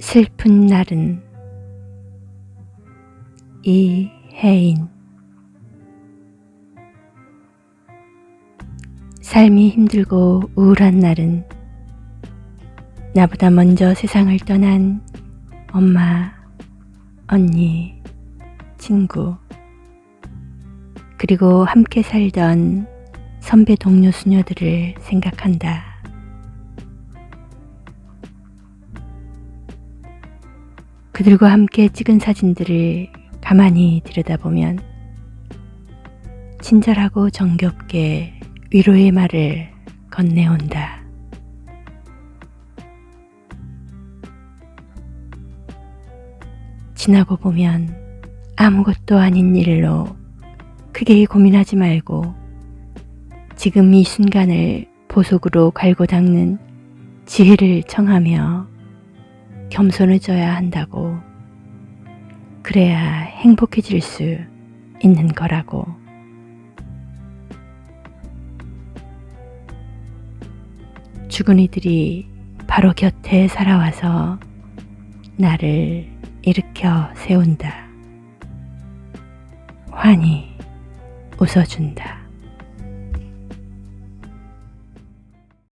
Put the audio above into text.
슬픈 날은 이혜인 삶이 힘들고 우울한 날은 나보다 먼저 세상을 떠난 엄마, 언니, 친구, 그리고 함께 살던 선배 동료 수녀들을 생각한다. 그들과 함께 찍은 사진들을 가만히 들여다보면 친절하고 정겹게 위로의 말을 건네온다. 지나고 보면 아무것도 아닌 일로 크게 고민하지 말고 지금 이 순간을 보석으로 갈고 닦는 지혜를 청하며 겸손해져야 한다고. 그래야 행복해질 수 있는 거라고. 죽은 이들이 바로 곁에 살아와서 나를 일으켜 세운다. 환히 웃어준다.